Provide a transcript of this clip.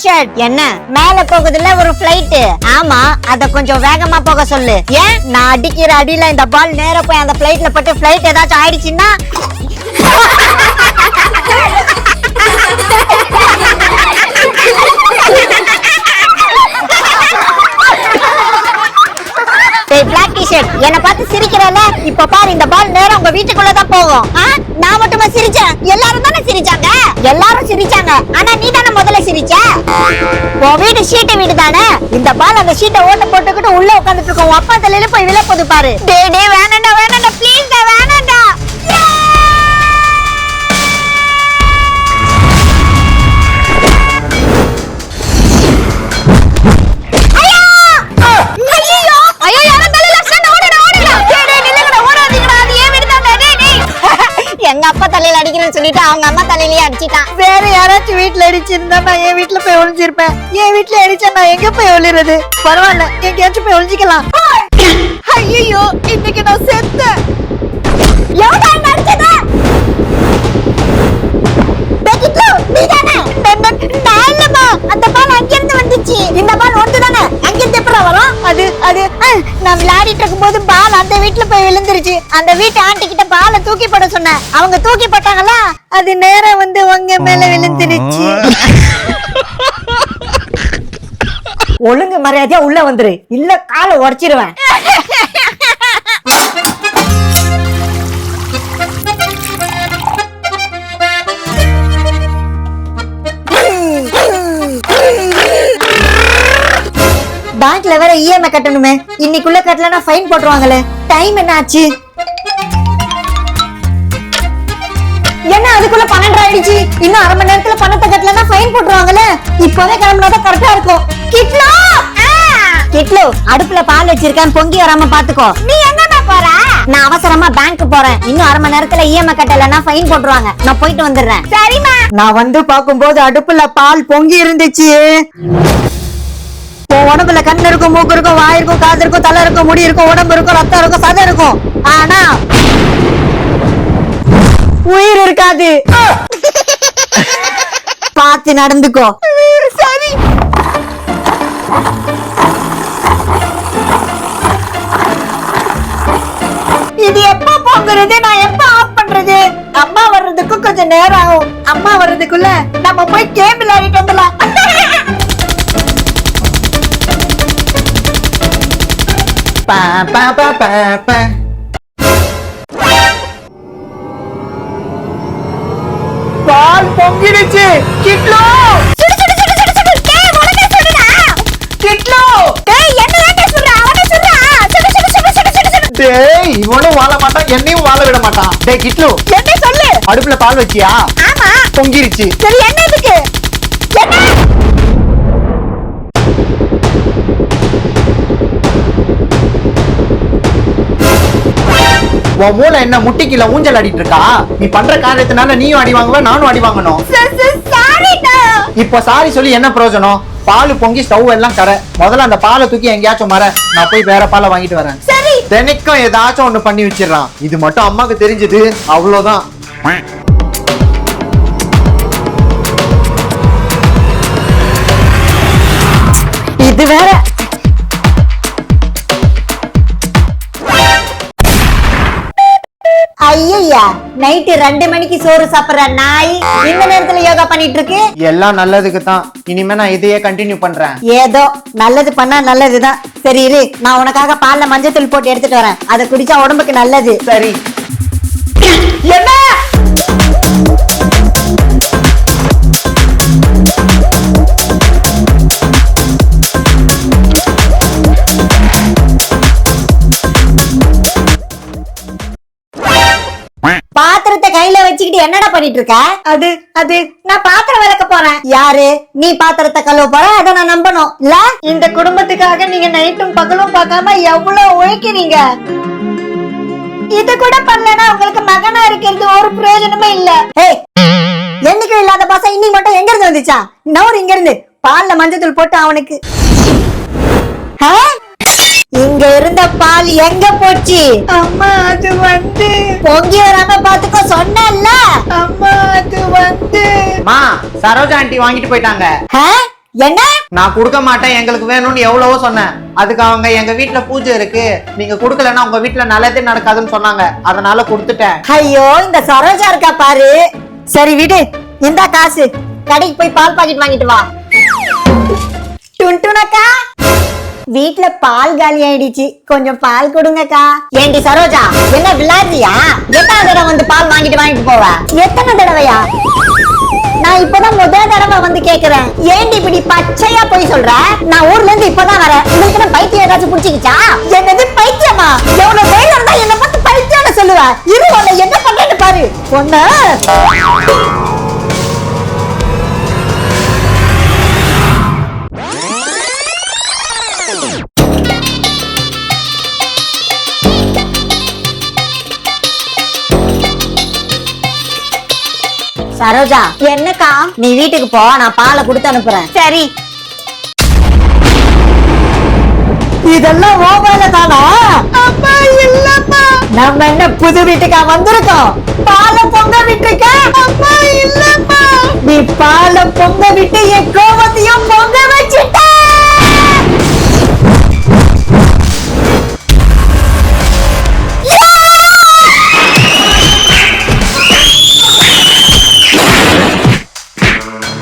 Shirt என்ன? மேல போகுதுல ஒரு பிளைட் ஆமா அத கொஞ்சம் வேகமா போக சொல்லு. ஏன்? நான் அடிக்கிற அடியில இந்த பால் நேரா போய் அந்த பிளைட்ல பட்டு பிளைட் ஏதாச்சும் ஆயிடுச்சுன்னா? பிளாக் டி-ஷர்ட் என்ன பார்த்து சிரிக்கிறல இப்ப பாரு இந்த பால் நேரம் உங்க வீட்டுக்குள்ள தான் போகும் நான் மட்டுமா சிரிச்சேன்? எல்லாரும் தானே சிரிச்சாங்க? எல்லாரும் சிரிச்சாங்க. ஆனா நீ உன் வீடு ஷீட்டு வீடு தானே இந்த பால் அந்த ஷீட்டை ஓட்ட போட்டுக்கிட்டு உள்ள உட்காந்துட்டு இருக்கும். உன் அப்பா தலையில போய் விழ போது பாரு. டேய் டேய் வேணாண்டா வேணாண்டா ப்ளீஸ் தலையில அடிக்கிறேன்னு சொல்லிட்டு அவங்க அம்மா தலையிலயே அடிச்சிட்டான். வேற யாராச்சும் வீட்ல அடிச்சிருந்தா நான் என் வீட்ல போய் ஒளிஞ்சிருப்பேன். என் வீட்ல அடிச்சா நான் எங்க போய் ஒளிறது? பரவாயில்ல எங்கேயாச்சும் போய் ஒளிஞ்சிக்கலாம். ஐயோ இன்னைக்கு நான் செத்தேன். அந்த வீட்டு ஆண்டி கிட்ட பாலை தூக்கி போட சொன்னேன். அவங்க தூக்கி போட்டாங்களா? அது நேரா வந்து உங்க மேல விழுந்துருச்சு ஒழுங்கு மரியாதையா உள்ள வந்துரு. இல்ல காலை உடைச்சிருவேன். பேங்க்ல வேற இஎம்ஐ கட்டணுமே. இன்னைக்குள்ள கட்டலனா ஃபைன் போட்டுருவாங்களே. டைம் என்ன ஆச்சு ஆயிடுச்சு. இன்னும் அரை மணி நேரத்துல பணத்தை கட்டலன்னா ஃபைன் போட்டுருவாங்கல்ல. இப்பவே கிளம்புனாதான் கரெக்டா இருக்கும். கிட்லோ! கிட்லோ அடுப்புல பால் வச்சிருக்கேன் பொங்கி வராம பாத்துக்கோ. நீ எங்கடா போற? நான் அவசரமா பேங்க் போறேன். இன்னும் அரை மணி நேரத்துல இஎம்ஐ கட்டலன்னா ஃபைன் போட்டுருவாங்க. நான் போயிட்டு வந்துடுறேன். சரிம்மா. நான் வந்து பாக்கும்போது அடுப்புல பால் பொங்கி இருந்துச்சு. உன் உடம்புல கண் இருக்கும் மூக்கு இருக்கும் வாய் இருக்கும் காது இருக்கும் தலை இருக்கும் முடி இருக்கும் உடம்பு இருக்கும் ரத்தம் இருக்கும் சதை இருக்கும். ஆனா உயிர் இருக்காது. பார்த்து நடந்துக்கோ. சரி. இது எப்ப பொங்குறது நான் எப்ப ஆஃப் பண்றது? அம்மா வர்றதுக்கு கொஞ்சம் நேரம் ஆகும். அம்மா வர்றதுக்குள்ள நம்ம போய் கேம் விளையாடிட்டு வந்துடலாம். பா பா பா பா. சுடு சுடு சுடு சுடு. டேய் இவனும் வாழ மாட்டான் என்னையும் வாழ விட மாட்டான். டேய் கிட்லு! என்ன சொல்லு. அடுப்புல பால் வச்சியா? ஆமா. பொங்கிருச்சு. சரி என்ன இதுக்கு? உன் மூளை என்ன முட்டிக்கில ஊஞ்சல் ஆடிட்டு இருக்கா? நீ பண்ற காரியத்தினால நீயும் அடி வாங்குவ நானும் அடி வாங்கணும். சாரிடா இப்போ சாரி சொல்லி என்ன பிரயோஜனம்? பால் பொங்கி ஸ்டவ் எல்லாம் கரை முதல்ல அந்த பாலை தூக்கி எங்கேயாச்சும் மர நான் போய் வேற பாலை வாங்கிட்டு வரேன். சரி. தினைக்கும் ஏதாச்சும் ஒண்ணு பண்ணி வச்சிடறான் இது மட்டும் அம்மாக்கு தெரிஞ்சது. அவ்வளவுதான். இது வேற. நைட்டு ரெண்டு மணிக்கு சோறு சாப்பிடுற நாய் இந்த நேரத்துல யோகா பண்ணிட்டு இருக்கு எல்லாம் நல்லதுக்கு தான் இனிமே நான் இதையே கண்டினியூ பண்றேன். ஏதோ நல்லது பண்ணா நல்லதுதான். சரி இரு நான் உனக்காக பால்ல மஞ்சத்தூள் போட்டு எடுத்துட்டு வரேன். அதை குடிச்சா உடம்புக்கு நல்லது. சரி. என்ன? வச்சுக்கிட்டு என்னடா பண்ணிட்டு இருக்க? அது அது. நான் பாத்திரம் விளக்க போறேன். யாரு? நீ பாத்திரத்தை கழுவ போற அதை நான் நம்பணும். இல்ல? இந்த குடும்பத்துக்காக நீங்க நைட்டும் பகலும் பார்க்காம எவ்வளவு உழைக்கிறீங்க? இது கூட பண்ணலனா உங்களுக்கு மகனா இருக்கிறது ஒரு பிரயோஜனமே இல்ல. என்னைக்கும் இல்லாத பாசம் இன்னைக்கு மட்டும் எங்க இருந்து வந்துச்சா? நவர் இங்க இருந்து பால்ல மஞ்சத்தூள் போட்டு அவனுக்கு. இருந்த பால் எங்க போச்சு? அம்மா அது வந்து. பொங்கி வராம பாத்துக்கோ சொன்னேன்ல. அம்மா அது வந்து. மா சரோஜா ஆண்டி வாங்கிட்டு போயிட்டாங்க? என்ன? நான் கொடுக்க மாட்டேன் எங்களுக்கு வேணும்னு எவ்வளவோ சொன்னேன். அதுக்கு அவங்க எங்க வீட்ல பூஜை இருக்கு. நீங்க கொடுக்கலன்னா உங்க வீட்ல நல்லதே நடக்காதுன்னு சொன்னாங்க. அதனால கொடுத்துட்டேன். ஐயோ இந்த சரோஜா இருக்கா பாரு. சரி விடு. இந்தா காசு. கடைக்கு போய் பால் பாக்கெட் வாங்கிட்டு வா. டுன்டுனக்கா? வீட்ல பால் காலி ஆயிடுச்சு. கொஞ்சம் பால் கொடுங்கக்கா. ஏண்டி சரோஜா என்ன விளாடுறியா எத்தனை தடவை வந்து பால் வாங்கிட்டு வாங்கிட்டு போவ? எத்தனை தடவையா? நான் இப்பதான் முதல் தடவை வந்து கேக்குறேன். ஏண்டி இப்படி பச்சையா போய் சொல்ற? நான் ஊர்ல இருந்து இப்பதான் வரேன். உங்களுக்கு நான் பைத்தியம் ஏதாச்சும் புடிச்சுக்கிச்சா? என்னது பைத்தியமா? எவ்வளவு வேலை இருந்தா என்ன பார்த்து பைத்தியம் சொல்லுவ? இரு உன்னை என்ன பண்றேன்னு பாரு. ஒண்ணு சரோஜா என்னக்கா? நீ வீட்டுக்கு போ நான் பாலை கொடுத்து அனுப்புறேன். சரி. இதெல்லாம் ஓ வேலை தானா? அப்பா இல்லப்பா. நம்ம என்ன புது வீட்டுக்கா வந்திருக்கோம்? பாலை பொங்க விட்டுருக்க அப்பா இல்லப்பா. நீ பாலை பொங்க விட்டு என் கோபத்தையும் பொங்க வை